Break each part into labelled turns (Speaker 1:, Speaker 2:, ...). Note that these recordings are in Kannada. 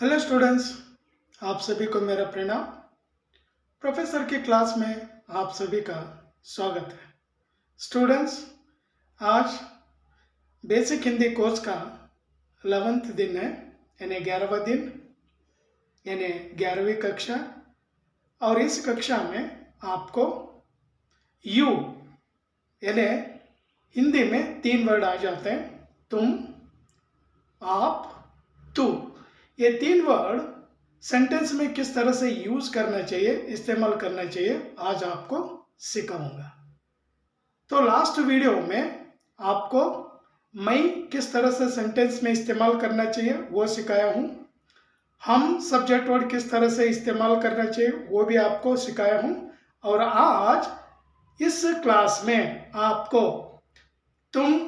Speaker 1: हेलो स्टूडेंट्स आप सभी को मेरा प्रणाम। प्रोफेसर की क्लास में आप सभी का स्वागत है। स्टूडेंट्स आज बेसिक हिंदी कोर्स का अलेवेंथ दिन है, यानी ग्यारहवा दिन, यानी ग्यारहवीं कक्षा, और इस कक्षा में आपको यू, यानी हिंदी में तीन वर्ड आ जाते हैं। तुम, आप, तू। ये तीन वर्ड सेंटेंस में किस तरह से यूज़ करना चाहिए, इस्तेमाल करना चाहिए, आज आपको सिखाऊँगा। तो लास्ट वीडियो में आपको मैं किस तरह से सेंटेंस में इस्तेमाल करना चाहिए, वो सिखाया हूँ। हम सब्जेक्ट वर्ड किस तरह से इस्तेमाल करना चाहिए, वो भी आपको सिखाया हूँ। और आज इस क्लास में आपको तुम,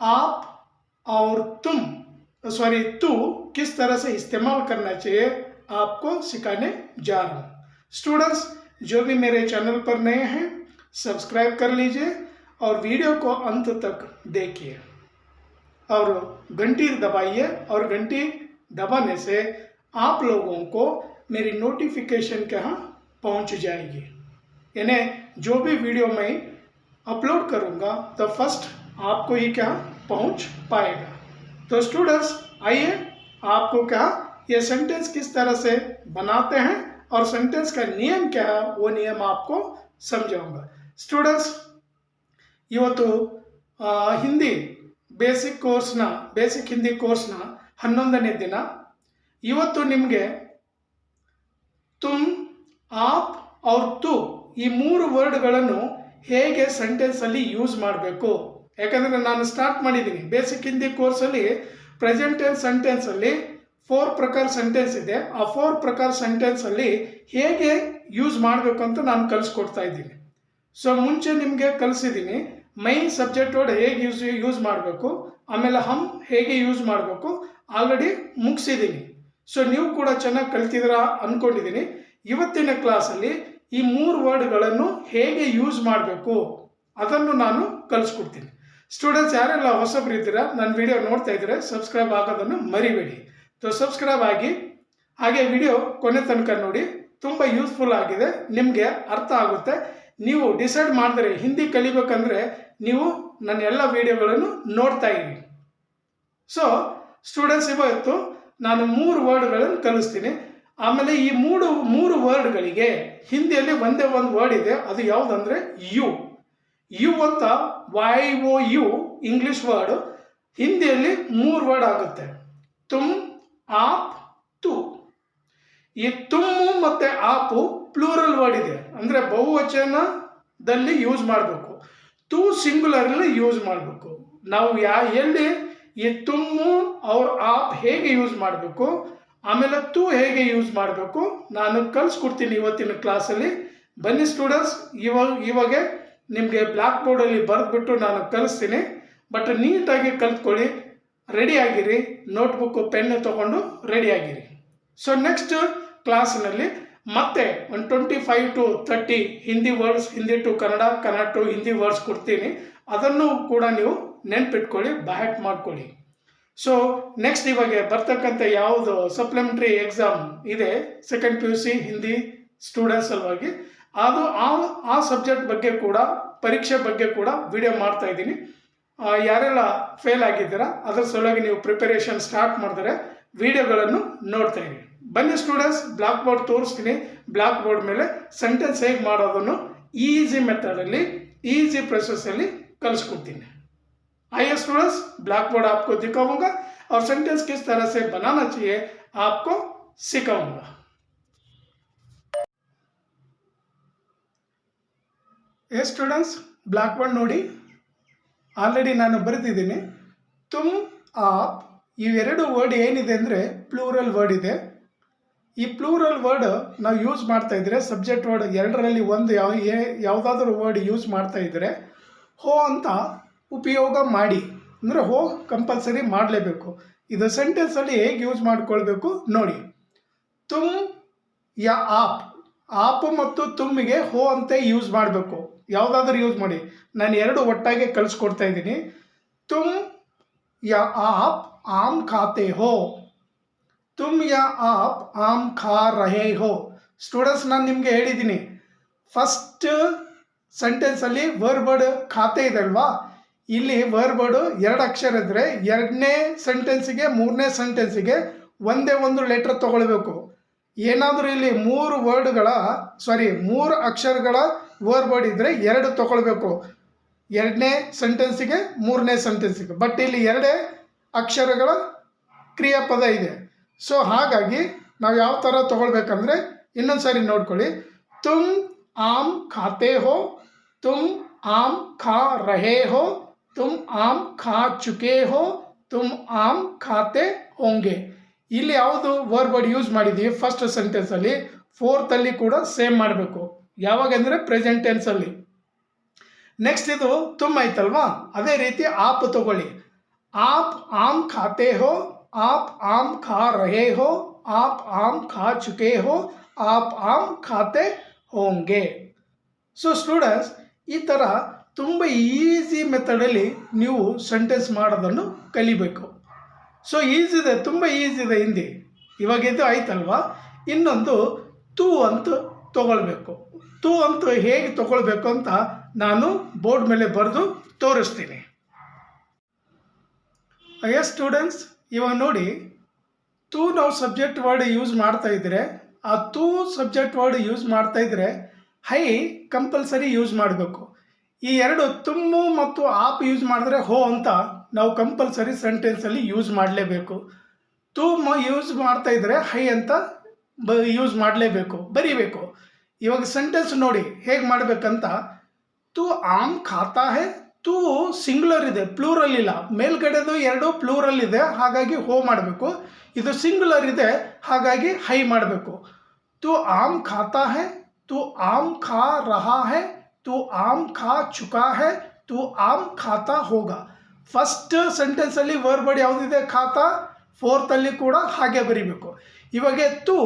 Speaker 1: आप और तुम सॉरी तू किस तरह से इस्तेमाल करना चाहिए, आपको सिखाने जा रहा हूँ। स्टूडेंट्स जो भी मेरे चैनल पर नए हैं सब्सक्राइब कर लीजिए और वीडियो को अंत तक देखिए। और घंटी दबाइए और घंटी दबाने से आप लोगों को मेरी नोटिफिकेशन के यहाँ पहुँच जाएगी। यानी जो भी वीडियो मैं अपलोड करूँगा तो फ़र्स्ट आपको ये क्या पहुँच पाएगा। तो स्टूडेंट्स आइए आपको क्या ये सेंटेंस किस तरह से बनाते हैं और सेंटेंस का नियम क्या है वो नियम आपको समझाऊंगा ಸ್ಟೂಡೆಂಟ್ಸ್ ಇವತ್ತು ಆ, ಹಿಂದಿ ಬೇಸಿಕ್ ಕೋರ್ಸ್ನ ಬೇಸಿಕ್ ಹಿಂದಿ ಕೋರ್ಸ್ನ ಹನ್ನೊಂದನೇ ದಿನ ಇವತ್ತು ನಿಮಗೆ ತುಮ್ ಆಪ್ ಅವ್ರ ತು ಈ ಮೂರು ವರ್ಡ್ಗಳನ್ನು ಹೇಗೆ ಸೆಂಟೆನ್ಸಲ್ಲಿ ಯೂಸ್ ಮಾಡಬೇಕು ಯಾಕಂದರೆ ನಾನು ಸ್ಟಾರ್ಟ್ ಮಾಡಿದ್ದೀನಿ ಬೇಸಿಕ್ ಹಿಂದಿ ಕೋರ್ಸಲ್ಲಿ ಪ್ರೆಸೆಂಟ್ ಟೆನ್ಸ್ ಸೆಂಟೆನ್ಸಲ್ಲಿ ಫೋರ್ ಪ್ರಕಾರ ಸೆಂಟೆನ್ಸ್ ಇದೆ. ಆ ಫೋರ್ ಪ್ರಕಾರ ಸೆಂಟೆನ್ಸಲ್ಲಿ ಹೇಗೆ ಯೂಸ್ ಮಾಡಬೇಕು ಅಂತ ನಾನು ಕಲಿಸ್ಕೊಡ್ತಾ ಇದ್ದೀನಿ. ಸೊ ಮುಂಚೆ ನಿಮಗೆ ಕಲಿಸಿದ್ದೀನಿ ಮೈನ್ ಸಬ್ಜೆಕ್ಟ್ ಹೇಗೆ ಯೂಸ್ ಯೂಸ್ ಮಾಡಬೇಕು, ಆಮೇಲೆ ಹಮ್ ಹೇಗೆ ಯೂಸ್ ಮಾಡಬೇಕು ಆಲ್ರೆಡಿ ಮುಗಿಸಿದ್ದೀನಿ ಸೊ ನೀವು ಕೂಡ ಚೆನ್ನಾಗಿ ಕಲ್ತಿದ್ದೀರಾ ಅಂದ್ಕೊಂಡಿದ್ದೀನಿ ಇವತ್ತಿನ ಕ್ಲಾಸಲ್ಲಿ ಈ ಮೂರು ವರ್ಡ್ಗಳನ್ನು ಹೇಗೆ ಯೂಸ್ ಮಾಡಬೇಕು, ಅದನ್ನು ನಾನು ಕಲಿಸ್ಕೊಡ್ತೀನಿ. ಸ್ಟೂಡೆಂಟ್ಸ್ ಯಾರೆಲ್ಲ ಹೊಸಬ್ರು ಇದ್ದೀರಾ, ನನ್ನ ವಿಡಿಯೋ ನೋಡ್ತಾ ಇದ್ದರೆ ಸಬ್ಸ್ಕ್ರೈಬ್ ಆಗೋದನ್ನು ಮರಿಬೇಡಿ. ಸಬ್ಸ್ಕ್ರೈಬ್ ಆಗಿ, ಹಾಗೆ ವಿಡಿಯೋ ಕೊನೆ ತನಕ ನೋಡಿ, ತುಂಬ ಯೂಸ್ಫುಲ್ ಆಗಿದೆ, ನಿಮಗೆ ಅರ್ಥ ಆಗುತ್ತೆ. ನೀವು ಡಿಸೈಡ್ ಮಾಡಿದ್ರೆ, ಹಿಂದಿ ಕಲಿಬೇಕಂದ್ರೆ ನೀವು ನನ್ನ ಎಲ್ಲ ವಿಡಿಯೋಗಳನ್ನು ನೋಡ್ತಾ ಇರಿ. ಸೊ ಸ್ಟೂಡೆಂಟ್ಸ್ ಇವತ್ತು ನಾನು ಮೂರು ವರ್ಡ್ಗಳನ್ನು ಕಲಿಸ್ತೀನಿ. ಆಮೇಲೆ ಈ ಮೂರು ಮೂರು ವರ್ಡ್ಗಳಿಗೆ ಹಿಂದಿಯಲ್ಲಿ ಒಂದೇ ಒಂದು ವರ್ಡ್ ಇದೆ, ಅದು ಯಾವುದಂದ್ರೆ ಯು ಯು ಅಂತ Y O U English word ಹಿಂದಿಯಲ್ಲಿ ಮೂರು ವರ್ಡ್ ಆಗುತ್ತೆ. ತುಮ್ ಆಪ್, ತು. ಈ ತುಮ್ಮು ಮತ್ತೆ ಆಪು ಪ್ಲೂರಲ್ ವರ್ಡ್ ಇದೆ. ಅಂದರೆ ಬಹುವಚನದಲ್ಲಿ ಯೂಸ್ ಮಾಡಬೇಕು. ತು ಸಿಂಗುಲರಲ್ಲಿ ಯೂಸ್ ಮಾಡಬೇಕು. ನಾವು ಯಾ, ಎಲ್ಲಿ ಈ ತುಮ್ಮು ಅವ್ರ ಆಪ್ ಹೇಗೆ ಯೂಸ್ ಮಾಡಬೇಕು, ಆಮೇಲೆ ತು ಹೇಗೆ ಯೂಸ್ ಮಾಡಬೇಕು, ನಾನು ಕಲಿಸ್ಕೊಡ್ತೀನಿ ಇವತ್ತಿನ ಕ್ಲಾಸಲ್ಲಿ ಬನ್ನಿ ಸ್ಟೂಡೆಂಟ್ಸ್ ಇವಾಗ ಇವಾಗ ನಿಮಗೆ ಬ್ಲ್ಯಾಕ್ ಬೋರ್ಡಲ್ಲಿ ಬರೆದ್ಬಿಟ್ಟು ನಾನು ಕಲಿಸ್ತೀನಿ. ಬಟ್ ನೀಟಾಗಿ ಕಲ್ತ್ಕೊಳ್ಳಿ. ರೆಡಿ ಆಗಿರಿ. ನೋಟ್ಬುಕ್ಕು ಪೆನ್ನು ತೊಗೊಂಡು ರೆಡಿ ಆಗಿರಿ. ಸೊ ನೆಕ್ಸ್ಟ್ ಕ್ಲಾಸ್ನಲ್ಲಿ ಮತ್ತೆ ಒಂದು twenty five to thirty Hindi words Hindi to Kannada Kannada to Hindi words ಕೊಡ್ತೀನಿ. ಅದನ್ನು ಕೂಡ ನೀವು ನೆನ್ಪಿಟ್ಕೊಳ್ಳಿ ಬ್ಯಾಟ್ ಮಾಡ್ಕೊಳ್ಳಿ. ಸೊ ನೆಕ್ಸ್ಟ್ ಇವಾಗ ಬರ್ತಕ್ಕಂಥ ಯಾವುದು ಸಪ್ಲಿಮೆಂಟ್ರಿ ಎಕ್ಸಾಮ್ ಇದೆ? Second P U C Hindi students ಸಲುವಾಗಿ ಅದು ಆ ಆ ಸಬ್ಜೆಕ್ಟ್ ಬಗ್ಗೆ ಕೂಡ ಪರೀಕ್ಷೆ ಬಗ್ಗೆ ಕೂಡ ವಿಡಿಯೋ ಮಾಡ್ತಾ ಇದ್ದೀನಿ ಆ, ಯಾರೆಲ್ಲ ಫೇಲ್ ಆಗಿದ್ದೀರಾ ಅದ್ರ ಸಲುವಾಗಿ ನೀವು ಪ್ರಿಪರೇಷನ್ ಸ್ಟಾರ್ಟ್ ಮಾಡಿದ್ರೆ ವಿಡಿಯೋಗಳನ್ನು ನೋಡ್ತಾ ಇರಿ ಬನ್ನಿ ಸ್ಟೂಡೆಂಟ್ಸ್ ಬ್ಲಾಕ್ ಬೋರ್ಡ್ ತೋರಿಸ್ತೀನಿ ಬ್ಲಾಕ್ ಬೋರ್ಡ್ ಮೇಲೆ ಸೆಂಟೆನ್ಸ್ ಹೇಗೆ ಮಾಡೋದನ್ನು ಈಸಿ ಮೆಥಡಲ್ಲಿ ಈಸಿ ಪ್ರೊಸೆಸ್ಸಲ್ಲಿ ಕಲಿಸ್ಕೊಡ್ತೀನಿ आइए स्टूडेंट्स ब्लैक बोर्ड आपको दिखाऊंगा और सेंटेंस किस तरह से बनाना चाहिए आपको सिखाऊंगा ए ಸ್ಟೂಡೆಂಟ್ಸ್ ಬ್ಲ್ಯಾಕ್ ಬೋರ್ಡ್ ನೋಡಿ. ಆಲ್ರೆಡಿ ನಾನು ಬರೆದಿದ್ದೀನಿ. ತುಮ್ ಆಪ್ ಇವೆರಡು ವರ್ಡ್ ಏನಿದೆ ಅಂದರೆ ಪ್ಲೂರಲ್ ವರ್ಡ್ ಇದೆ. ಈ ಪ್ಲೂರಲ್ ವರ್ಡ್ ನಾವು ಯೂಸ್ ಮಾಡ್ತಾ ಇದ್ರೆ ಸಬ್ಜೆಕ್ಟ್ ವರ್ಡ್ ಎರಡರಲ್ಲಿ ಒಂದು ಯಾವ ಯಾವುದಾದ್ರೂ ವರ್ಡ್ ಯೂಸ್ ಮಾಡ್ತಾ ಇದ್ರೆ, ಹೋ ಅಂತ ಉಪಯೋಗ ಮಾಡಿ. ಅಂದರೆ ಹೋ ಕಂಪಲ್ಸರಿ ಮಾಡಲೇಬೇಕು. ಇದು ಸೆಂಟೆನ್ಸಲ್ಲಿ ಹೇಗೆ ಯೂಸ್ ಮಾಡ್ಕೊಳ್ಬೇಕು ನೋಡಿ. ತುಮ್ ಯಾ, ಆಪ್. ಆಪ್ ಮತ್ತು ತುಮ್ಮಿಗೆ ಹೋ ಅಂತ ಯೂಸ್ ಮಾಡಬೇಕು. ಯಾವುದಾದ್ರೂ ಯೂಸ್ ಮಾಡಿ. ನಾನು ಎರಡು ಒಟ್ಟಾಗಿ ಕಳಿಸ್ಕೊಡ್ತಾ ಇದ್ದೀನಿ. ತುಮ್ ಯಾ ಆಪ್ ಆಮ್ ಖಾತೆ ಹೋ. ತುಮ್ ಯಾ ಆಪ್ ಆಮ್ ಖಾ ರಹೇ ಹೋ. ಸ್ಟೂಡೆಂಟ್ಸ್ ನಾನು ನಿಮಗೆ ಹೇಳಿದ್ದೀನಿ. ಫಸ್ಟ್ ಸೆಂಟೆನ್ಸಲ್ಲಿ ವರ್ಬರ್ಡ್ ಖಾತೆ ಇದೆ ಅಲ್ವಾ? ಇಲ್ಲಿ ವರ್ಬರ್ಡು ಎರಡು ಅಕ್ಷರ ಇದ್ದರೆ ಎರಡನೇ ಸೆಂಟೆನ್ಸಿಗೆ ಮೂರನೇ ಸೆಂಟೆನ್ಸಿಗೆ ಒಂದೇ ಒಂದು ಲೆಟ್ರ್ ತಗೊಳ್ಬೇಕು. ಏನಾದರೂ ಇಲ್ಲಿ ಮೂರು ವರ್ಡ್ಗಳ ಸಾರಿ ಮೂರು ಅಕ್ಷರಗಳ ವರ್ಬರ್ಡ್ ಇದ್ದರೆ ಎರಡು ತಗೊಳ್ಬೇಕು. ಎರಡನೇ ಸೆಂಟೆನ್ಸಿಗೆ ಮೂರನೇ ಸೆಂಟೆನ್ಸಿಗೆ ಬಟ್ ಇಲ್ಲಿ ಎರಡೇ ಅಕ್ಷರಗಳ ಕ್ರಿಯಾಪದ ಇದೆ. ಸೊ ಹಾಗಾಗಿ ನಾವು ಯಾವ ಥರ ತಗೊಳ್ಬೇಕಂದ್ರೆ ಇನ್ನೊಂದು ಸಾರಿ ನೋಡ್ಕೊಳ್ಳಿ. ತುಮ್ ಆಮ್ ಖಾತೆ ಹೋ ತುಮ್ ಆಮ್ ಖಾ ರಹೆ ಹೋ ತುಮ್ ಆಮ್ ಖಾ ಚುಕೆ ಹೋ ತುಮ್ ಆಮ್ ಖಾತೆ ಹೋಂಗೆ ಇಲ್ಲಿ ಯಾವುದು ವರ್ಬರ್ಡ್ ಯೂಸ್ ಮಾಡಿದ್ದೀವಿ ಫಸ್ಟ್ ಸೆಂಟೆನ್ಸಲ್ಲಿ ಫೋರ್ತಲ್ಲಿ ಕೂಡ ಸೇಮ್ ಮಾಡಬೇಕು. ಯಾವಾಗ ಅಂದರೆ ಪ್ರೆಸೆಂಟ್ ಟೆನ್ಸಲ್ಲಿ ನೆಕ್ಸ್ಟ್ ಇದು ತುಂಬ ಐತಲ್ವಾ? ಅದೇ ರೀತಿ ಆಪ್ ತಗೊಳ್ಳಿ. ಆಪ್ ಆಮ್ ಖಾತೆ ಹೋ ಆಪ್ ಆಮ್ ಖಾ ರಹೆ ಹೋ ಆಪ್ ಆಮ್ ಖಾ ಚುಕೆ ಹೋ ಆಪ್ ಆಮ್ ಖಾತೆ ಹೋಂಗೆ. ಸೊ ಸ್ಟೂಡೆಂಟ್ಸ್ ಈ ಥರ ತುಂಬ ಈಸಿ ಮೆಥಡಲ್ಲಿ ನೀವು ಸೆಂಟೆನ್ಸ್ ಮಾಡೋದನ್ನು ಕಲಿಬೇಕು. ಸೊ ಈಸಿ ಇದೆ, ತುಂಬ ಈಸಿ ಇದೆ ಹಿಂದಿ. ಇವಾಗಿದ್ದು ಆಯ್ತಲ್ವಾ ಇನ್ನೊಂದು ತೂ ಅಂತ ತಗೊಳ್ಬೇಕು. ತೂ ಅಂತ ಹೇಗೆ ತಗೊಳ್ಬೇಕು ಅಂತ ನಾನು ಬೋರ್ಡ್ ಮೇಲೆ ಬರೆದು ತೋರಿಸ್ತೀನಿ. ಎಸ್ ಸ್ಟೂಡೆಂಟ್ಸ್ ಇವಾಗ ನೋಡಿ, ತೂ ನಾವು ಸಬ್ಜೆಕ್ಟ್ ವರ್ಡ್ ಯೂಸ್ ಮಾಡ್ತಾ ಇದ್ರೆ, ಆ ತೂ ಸಬ್ಜೆಕ್ಟ್ ವರ್ಡ್ ಯೂಸ್ ಮಾಡ್ತಾ ಇದ್ರೆ ಹೈ ಕಂಪಲ್ಸರಿ ಯೂಸ್ ಮಾಡಬೇಕು. ಈ ಎರಡು ತುಮ್ಮು ಮತ್ತು ಆಪ್ ಯೂಸ್ ಮಾಡಿದ್ರೆ ಹೋ ಅಂತ ನಾವು ಕಂಪಲ್ಸರಿ ಸೆಂಟೆನ್ಸಲ್ಲಿ ಯೂಸ್ ಮಾಡಲೇಬೇಕು. ತೂ ಮ ಯೂಸ್ ಮಾಡ್ತಾ ಇದ್ರೆ ಹೈ ಅಂತ ಬ ಯೂಸ್ ಮಾಡಲೇಬೇಕು, ಬರೀಬೇಕು. ಇವಾಗ ಸೆಂಟೆನ್ಸ್ ನೋಡಿ ಹೇಗೆ ಮಾಡಬೇಕಂತ, ತು ಆಮ್ ಖಾತಾ ಹೇ, ತು ಸಿಂಗ್ಯುಲರ್ ಇದೆ ಪ್ಲೂರಲ್ ಇಲ್ಲ. ಮೇಲ್ಗಡೆದು ಎರಡು ಪ್ಲೂರಲ್ ಇದೆ, ಹಾಗಾಗಿ ಹೋ ಮಾಡಬೇಕು. ಇದು ಸಿಂಗ್ಯುಲರ್ ಇದೆ, ಹಾಗಾಗಿ ಹೈ ಮಾಡಬೇಕು. ತು ಆಮ್ ಖಾತಾ ಹೇ, ತು ಆಮ್ ಖಾ ರಹಾ ಹೇ, ತು ಆಮ್ ಖಾ ಚುಕಾ ಹೇ, ತು ಆಮ್ ಖಾತಾ ಹೋಗ. ಫಸ್ಟ್ ಸೆಂಟೆನ್ಸಲ್ಲಿ ವರ್ಡ್ ಯಾವುದಿದೆ? ಖಾತಾ. ಫೋರ್ತಲ್ಲಿ ಕೂಡ ಹಾಗೆ ಬರೀಬೇಕು. ಇವಾಗ ತೂ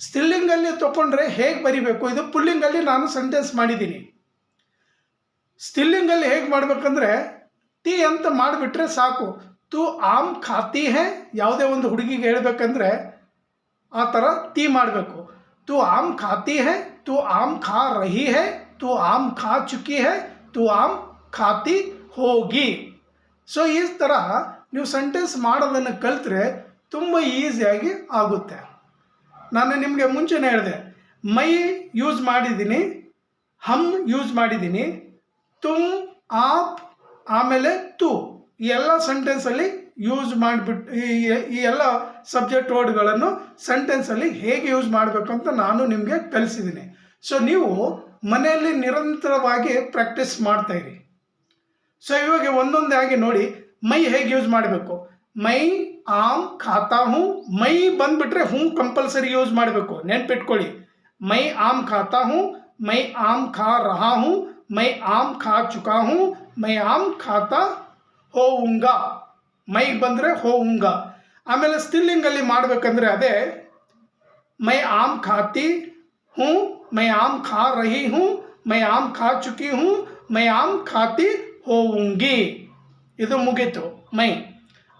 Speaker 1: ಸ್ತ್ರೀಲಿಂಗಲ್ಲಿ ತಗೊಂಡ್ರೆ ಹೇಗೆ ಬರಿಬೇಕು? ಇದು ಪುಲ್ಲಿಂಗಲ್ಲಿ ನಾನು ಸೆಂಟೆನ್ಸ್ ಮಾಡಿದ್ದೀನಿ. ಸ್ತ್ರೀಲಿಂಗಲ್ಲಿ ಹೇಗೆ ಮಾಡಬೇಕಂದ್ರೆ ಟಿ ಅಂತ ಮಾಡಿಬಿಟ್ರೆ ಸಾಕು. ತು ಆಮ್ ಖಾತಿ ಹೇ? ಯಾವುದೇ ಒಂದು ಹುಡುಗಿಗೆ ಹೇಳಬೇಕಂದ್ರೆ, ಆ ಥರ ತಿ ಮಾಡಬೇಕು. ತು ಆಮ್ ಖಾತಿ ಹೇ? ತು ಆಮ್ ಖಾ ರಹಿ ಹೇ? ತು ಆಮ್ ಖಾ ಚುಕಿ ಹೇ? ತು ಆಮ್ ಖಾತಿ ಹೋಗಿ. ಸೊ ಈ ಥರ ನೀವು ಸೆಂಟೆನ್ಸ್ ಮಾಡೋದನ್ನು ಕಲಿತ್ರೆ ತುಂಬ ಈಸಿಯಾಗಿ ಆಗುತ್ತೆ. ನಾನು ನಿಮಗೆ ಮುಂಚೆನೇ ಹೇಳಿದೆ, ಮೈ ಯೂಸ್ ಮಾಡಿದ್ದೀನಿ, ಹಮ್ ಯೂಸ್ ಮಾಡಿದ್ದೀನಿ ತುಮ್ ಆಪ್, ಆಮೇಲೆ ತು, ಈ ಎಲ್ಲ ಸೆಂಟೆನ್ಸಲ್ಲಿ ಯೂಸ್ ಮಾಡಿಬಿಟ್ಟು ಈ ಎಲ್ಲ ಸಬ್ಜೆಕ್ಟ್ ವರ್ಡ್ಗಳನ್ನು ಸೆಂಟೆನ್ಸಲ್ಲಿ ಹೇಗೆ ಯೂಸ್ ಮಾಡಬೇಕು ಅಂತ ನಾನು ನಿಮಗೆ ಕಲಿಸಿದ್ದೀನಿ. ಸೊ ನೀವು ಮನೆಯಲ್ಲಿ ನಿರಂತರವಾಗಿ ಪ್ರಾಕ್ಟೀಸ್ ಮಾಡ್ತಾಯಿರಿ ಸೊ ಇವಾಗ ಒಂದೊಂದೇ ಆಗಿ ನೋಡಿ, ಮೈ ಹೇಗೆ ಯೂಸ್ ಮಾಡಬೇಕು? ಮೈ ಆಮ್ ಖಾತಾ ಹೂ, ಮೈ ಬಂದ್ಬಿಟ್ರೆ ಹೂ ಕಂಪಲ್ಸರಿ ಯೂಸ್ ಮಾಡಬೇಕು. ನೆನ್ಪಿಟ್ಕೊಳ್ಳಿ. ಮೈ ಆಮ್ ಖಾತಾ ಹೂ, ಮೈ ಆಮ್ ಖಾ ರಹಾ ಹೂ, ಮೈ ಆಮ್ ಖಾ ಚುಕಾ ಹೂ, ಮೈ ಆಮ್ ಖಾತಾ ಹೋವುಂಗ ಮೈಗೆ ಬಂದರೆ ಹೋವುಂಗ ಆಮೇಲೆ ಸ್ಟಿಲ್ಲಿಂಗಲ್ಲಿ ಮಾಡಬೇಕಂದ್ರೆ ಅದೇ ಮೈ ಆಮ್ ಖಾತಿ ಹೂ, ಮೈ ಆಮ್ ಖಾ ರಹಿ ಹೂ, ಮೈ ಆಮ್ ಖಾ ಚುಕಿ ಹೂ, ಮೈ ಆಮ್ ಖಾತಿ ಹೋವುಂಗಿ ಇದು ಮುಗೀತು. ಮೈ.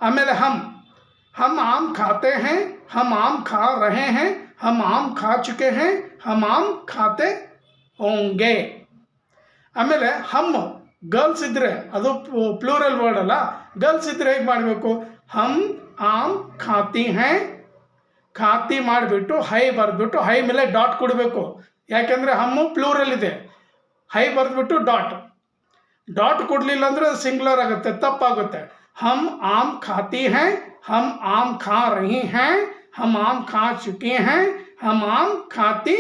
Speaker 1: ಆಮೇಲೆ ಹಮ್. हम आम खाते हैं हम आम खा रहे हैं हम आम खा चुके हैं हम आम खाते होंगे ಆಮೇಲೆ ಹಮ್ ಗರ್ಲ್ಸ್ ಇದ್ದರೆ ಅದು ಪ್ಲೂರಲ್ ವರ್ಡ್ ಅಲ್ಲ ಗರ್ಲ್ಸ್ ಇದ್ದರೆ ಹೇಗೆ ಮಾಡಬೇಕು ಹಮ್ ಆಮ್ ಖಾತಿ ಹೇ ಖಾತಿ ಮಾಡಿಬಿಟ್ಟು ಹೈ ಬರೆದ್ಬಿಟ್ಟು ಹೈ ಮೇಲೆ ಡಾಟ್ ಕೊಡಬೇಕು ಯಾಕೆಂದರೆ ಹಮ್ಮು ಪ್ಲೂರಲ್ ಇದೆ ಹೈ ಬರೆದ್ಬಿಟ್ಟು ಡಾಟ್ ಡಾಟ್ ಕೊಡಲಿಲ್ಲ ಅಂದರೆ ಸಿಂಗ್ಯುಲರ್ ಆಗುತ್ತೆ ತಪ್ಪಾಗುತ್ತೆ हम आम खाती हैं हम आम खा रही हैं हम आम खा चुके हैं हम आम खाती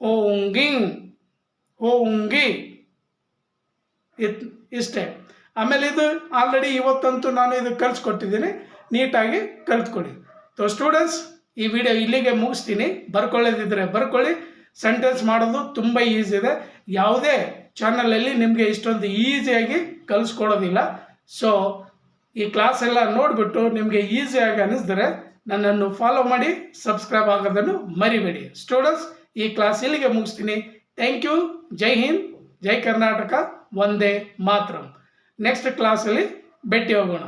Speaker 1: होंगी ಹೋಂಗಿ ಇತ್ ಇಷ್ಟೇ ಆಮೇಲೆ ಇದು ಆಲ್ರೆಡಿ ಇವತ್ತಂತೂ ನಾನು ಇದು ಕಲಿಸ್ಕೊಟ್ಟಿದ್ದೀನಿ ನೀಟಾಗಿ ಕಲ್ತ್ಕೊಳ್ಳಿ ಸೊ ಸ್ಟೂಡೆಂಟ್ಸ್ ಈ ವಿಡಿಯೋ ಇಲ್ಲಿಗೆ ಮುಗಿಸ್ತೀನಿ ಬರ್ಕೊಳ್ಳೋದಿದ್ರೆ ಬರ್ಕೊಳ್ಳಿ ಸೆಂಟೆನ್ಸ್ ಮಾಡೋದು ತುಂಬ ಈಸಿ ಇದೆ ಯಾವುದೇ ಚಾನಲಲ್ಲಿ ನಿಮಗೆ ಇಷ್ಟೊಂದು ಈಸಿಯಾಗಿ ಕಲಿಸ್ಕೊಡೋದಿಲ್ಲ ಸೊ ಈ ಕ್ಲಾಸ್ ಎಲ್ಲ ನೋಡಿಬಿಟ್ಟು ನಿಮಗೆ ಈಸಿಯಾಗಿ ಅನ್ನಿಸಿದ್ರೆ ನನ್ನನ್ನು ಫಾಲೋ ಮಾಡಿ ಸಬ್ಸ್ಕ್ರೈಬ್ ಆಗೋದನ್ನು ಮರಿಬೇಡಿ. ಸ್ಟೂಡೆಂಟ್ಸ್ ಈ ಕ್ಲಾಸ್ ಇಲ್ಲಿಗೆ ಮುಗಿಸ್ತೀನಿ. ಥ್ಯಾಂಕ್ ಯು ಜೈ ಹಿಂದ್ ಜೈ ಕರ್ನಾಟಕ ಒಂದೇ ಮಾತ್ರ ನೆಕ್ಸ್ಟ್ ಕ್ಲಾಸಲ್ಲಿ ಭೇಟಿ ಹೋಗೋಣ.